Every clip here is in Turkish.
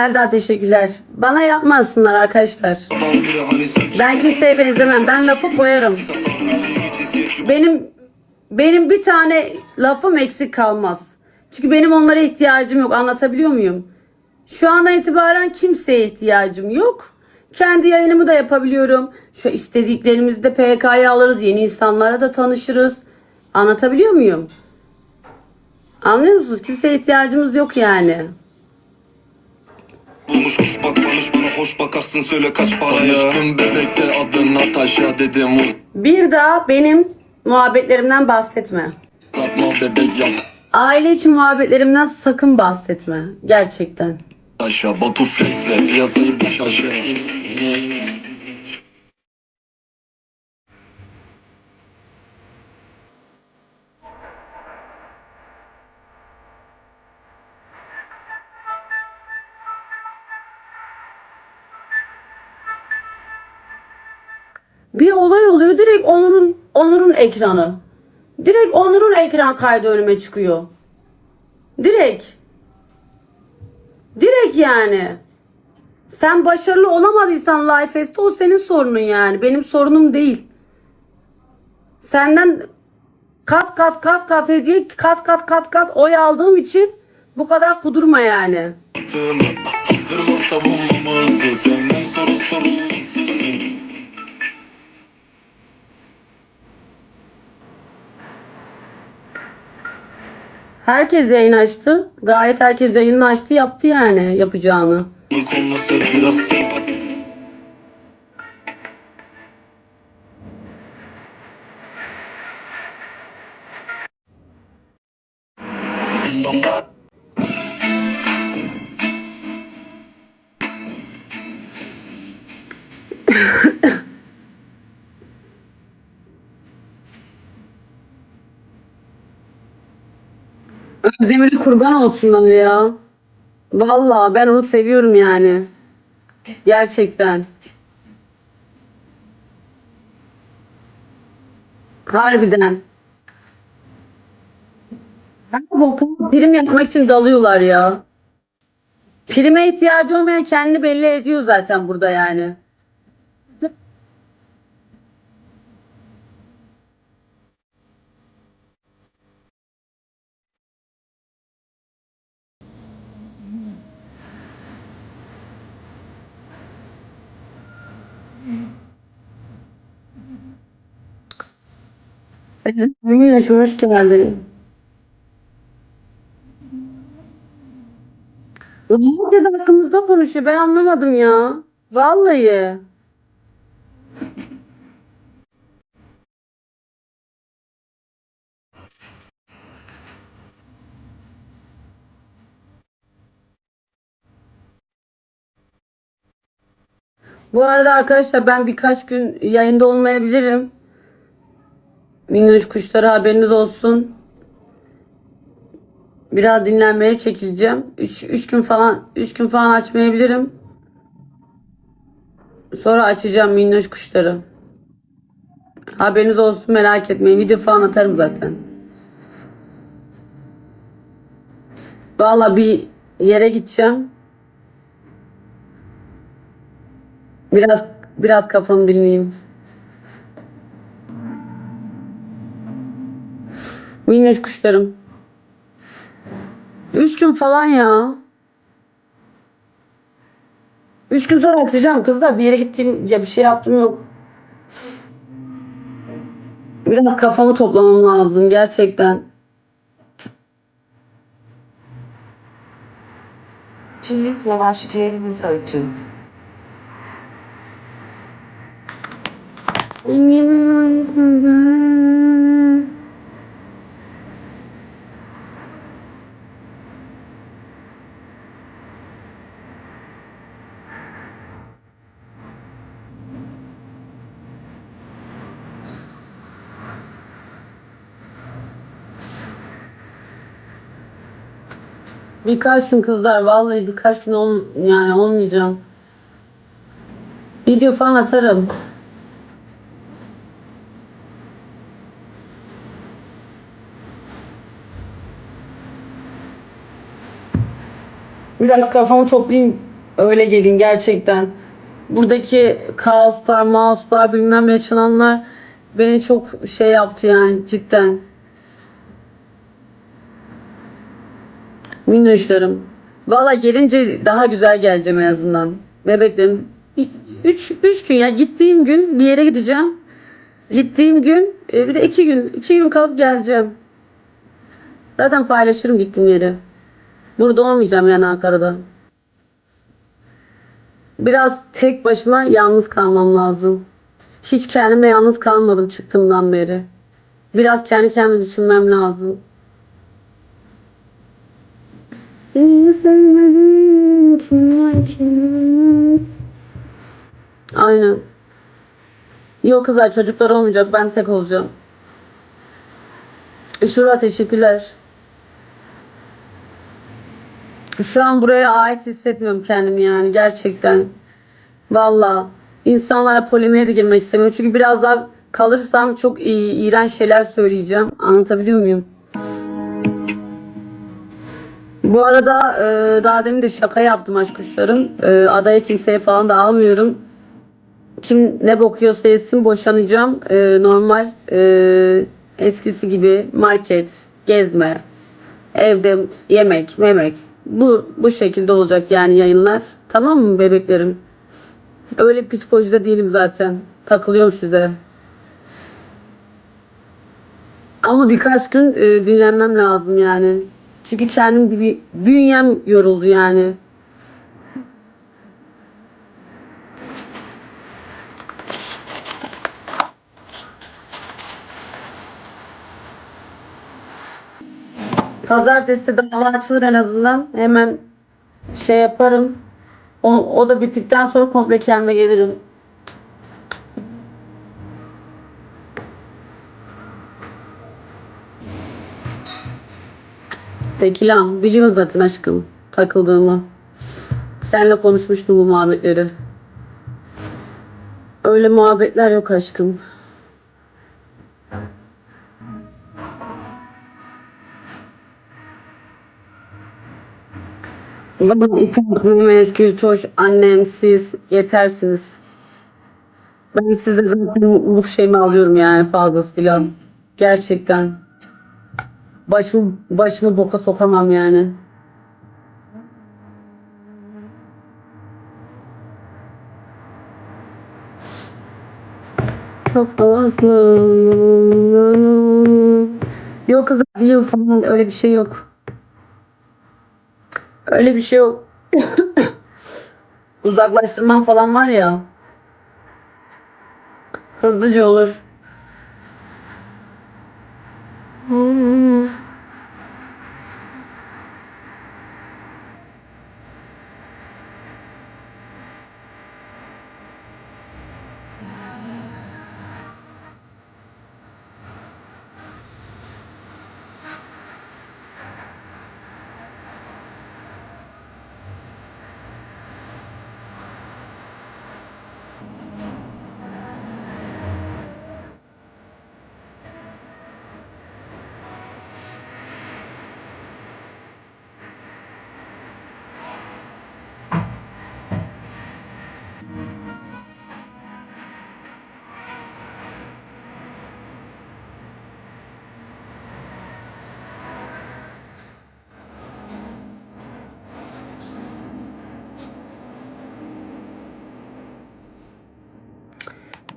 Selda teşekkürler. Bana yapmasınlar arkadaşlar. Ben kimseye benzemem. Ben lafı koyarım. Benim benim bir tane lafım eksik kalmaz. Çünkü benim onlara ihtiyacım yok. Anlatabiliyor muyum? Şu andan itibaren kimseye ihtiyacım yok. Kendi yayınımı da yapabiliyorum. Şu istediklerimizi de PK'ya alırız. Yeni insanlara da tanışırız. Anlatabiliyor muyum? Anlıyor musunuz? Kimseye ihtiyacımız yok yani. Bulmuş hoş bak konuş bana hoş bakarsın söyle kaç paraya Tanıştım bebekte adın Natasha dedim Bir daha benim muhabbetlerimden bahsetme. Uzatma bebek yap Aile içi muhabbetlerimden sakın bahsetme. Gerçekten. Taşa Batu Flex'le piyasayı şaşı olay oluyor direkt Onur'un Onur'un ekranı. Direkt Onur'un ekran kaydı önüme çıkıyor. Direkt. Direkt yani. Sen başarılı olamadıysan Life'este o senin sorunun yani. Benim sorunum değil. Senden kat kat kat kat hediye kat kat kat kat oy aldığım için bu kadar kudurma yani. Mı savunmamızı Sevmem soru soru Herkes yayın açtı. Gayet herkes yayını açtı yaptı yani yapacağını. Özdemir'e kurban olsunlar ya. Vallahi ben onu seviyorum yani. Gerçekten. Harbiden. Ben de bakın prim yapmak için dalıyorlar ya. Prime ihtiyacı olmayan kendini belli ediyor zaten burada yani. Emine hoş geldin. Herkes hakkımızda konuşuyor. Ben anlamadım ya. Vallahi. Bu arada arkadaşlar ben birkaç gün yayında olmayabilirim. Minnoş kuşları haberiniz olsun. Biraz dinlenmeye çekileceğim. 3 3 gün falan 3 gün falan açmayabilirim. Sonra açacağım minnoş kuşları. Haberiniz olsun merak etmeyin. Video falan atarım zaten. Valla bir yere gideceğim. Biraz biraz kafamı dinleyeyim. Minnoş kuşlarım. Üç gün falan ya. Üç gün sonra açacağım kızlar. Bir yere gittiğim ya bir şey yaptım yok. Biraz kafamı toplamam lazım gerçekten. Çillik yavaş ciğerimiz öykü. Birkaç gün kızlar vallahi birkaç gün ol, yani olmayacağım. Video falan atarım. Biraz kafamı toplayayım. Öyle gelin gerçekten. Buradaki kaoslar, mauslar, bilmem yaşananlar beni çok şey yaptı yani cidden. Minnoşlarım. Valla gelince daha güzel geleceğim en azından. Bebeklerim. 3 üç gün ya gittiğim gün bir yere gideceğim. Gittiğim gün e, bir de iki gün iki gün kalıp geleceğim. Zaten paylaşırım gittiğim yeri. Burada olmayacağım yani Ankara'da. Biraz tek başıma yalnız kalmam lazım. Hiç kendimle yalnız kalmadım çıktığımdan beri. Biraz kendi kendime düşünmem lazım. Aynen. Yok kızlar çocuklar olmayacak ben tek olacağım. Şura teşekkürler. Şu an buraya ait hissetmiyorum kendimi yani gerçekten. Valla insanlara polemiğe de girmek istemiyorum. Çünkü biraz daha kalırsam çok iyi, iğrenç şeyler söyleyeceğim. Anlatabiliyor muyum? Bu arada e, daha demin de şaka yaptım aşk kuşlarım. E, adaya kimseye falan da almıyorum. Kim ne bokuyorsa yesin boşanacağım. E, normal e, eskisi gibi market, gezme, evde yemek, memek. Bu bu şekilde olacak yani yayınlar. Tamam mı bebeklerim? Öyle psikolojide değilim zaten. Takılıyorum size. Ama birkaç gün e, dinlenmem lazım yani. Çünkü kendim gibi bünyem yoruldu yani. Pazartesi de hava açılır en azından. Hemen şey yaparım. O, o da bittikten sonra komple kendime gelirim. Peki lan biliyor zaten aşkım takıldığımı. Seninle konuşmuştum bu muhabbetleri. Öyle muhabbetler yok aşkım. Babam İpek, Mehmet, Gültoş, annem, siz yetersiniz. Ben size zaten bu şeyimi alıyorum yani fazlasıyla. Gerçekten. Başımı, başımı boka sokamam yani. Kafası. Yok kızım falan öyle bir şey yok. Öyle bir şey yok. Uzaklaştırmam falan var ya. Hızlıca olur.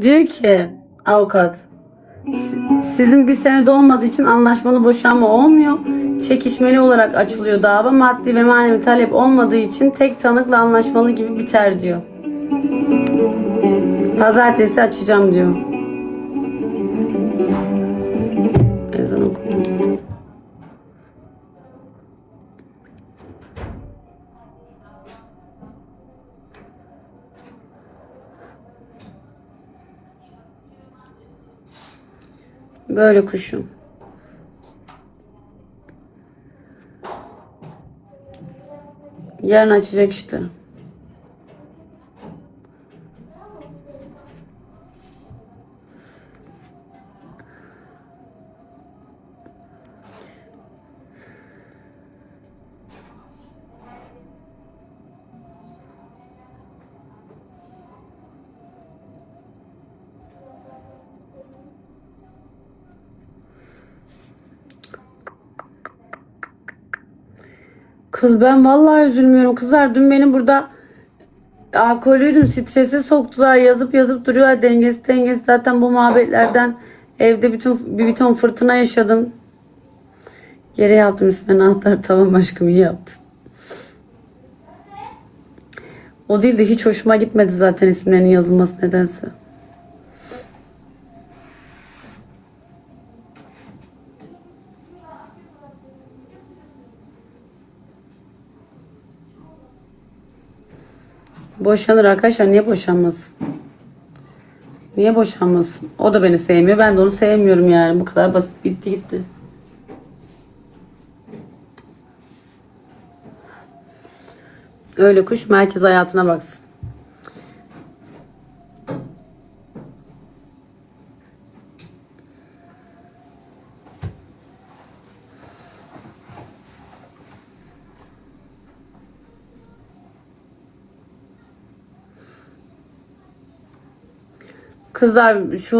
Diyor ki avukat "Si- sizin bir senede olmadığı için anlaşmalı boşanma olmuyor. Çekişmeli olarak açılıyor dava. Maddi ve manevi talep olmadığı için tek tanıkla anlaşmalı gibi biter diyor. Pazartesi açacağım diyor. Böyle kuşum. Yarın açacak işte. Kız ben vallahi üzülmüyorum. Kızlar dün benim burada alkolüydüm. Strese soktular. Yazıp yazıp duruyorlar. Dengesi dengesi. Zaten bu muhabbetlerden evde bütün bir ton fırtına yaşadım. Yere yattım üstüne anahtar tamam aşkım iyi yaptın. O değil de hiç hoşuma gitmedi zaten isimlerinin yazılması nedense. Boşanır arkadaşlar niye boşanmasın? Niye boşanmasın? O da beni sevmiyor. Ben de onu sevmiyorum yani. Bu kadar basit. Bitti gitti. Öyle kuş merkez hayatına baksın. Kızlar şu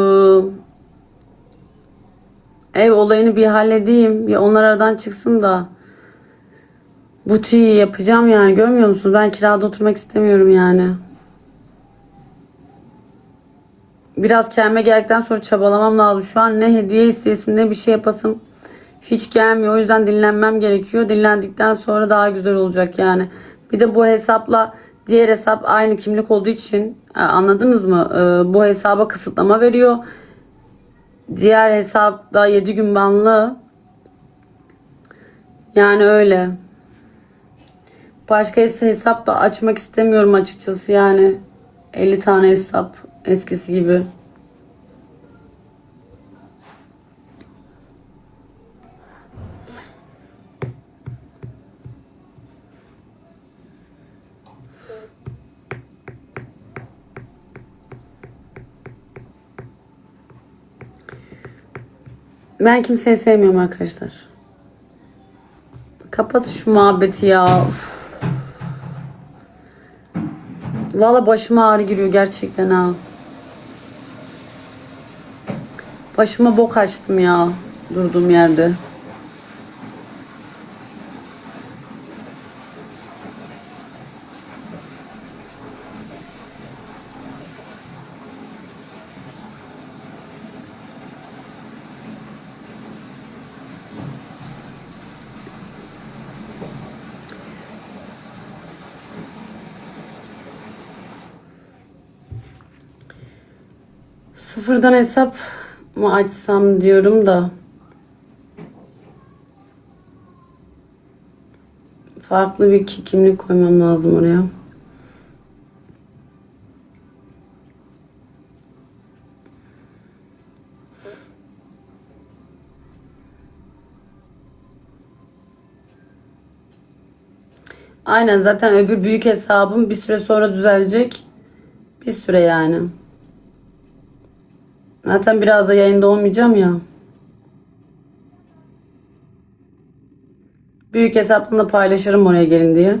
ıı, ev olayını bir halledeyim. Ya onlar aradan çıksın da butiği yapacağım yani. Görmüyor musunuz? Ben kirada oturmak istemiyorum yani. Biraz kendime geldikten sonra çabalamam lazım. Şu an ne hediye isteyesim ne bir şey yapasım hiç gelmiyor. O yüzden dinlenmem gerekiyor. Dinlendikten sonra daha güzel olacak yani. Bir de bu hesapla diğer hesap aynı kimlik olduğu için e, anladınız mı? E, Bu hesaba kısıtlama veriyor. Diğer hesapta 7 gün banlı. Yani öyle. Başka hesap da açmak istemiyorum açıkçası yani. 50 tane hesap eskisi gibi. Ben kimseyi sevmiyorum arkadaşlar. Kapat şu muhabbeti ya. Uf. Valla başıma ağrı giriyor gerçekten ha. Başıma bok açtım ya. Durduğum yerde. Sıfırdan hesap mı açsam diyorum da. Farklı bir ki- kimlik koymam lazım oraya. Aynen zaten öbür büyük hesabım bir süre sonra düzelecek. Bir süre yani. Zaten biraz da yayında olmayacağım ya. Büyük hesapla paylaşırım oraya gelin diye.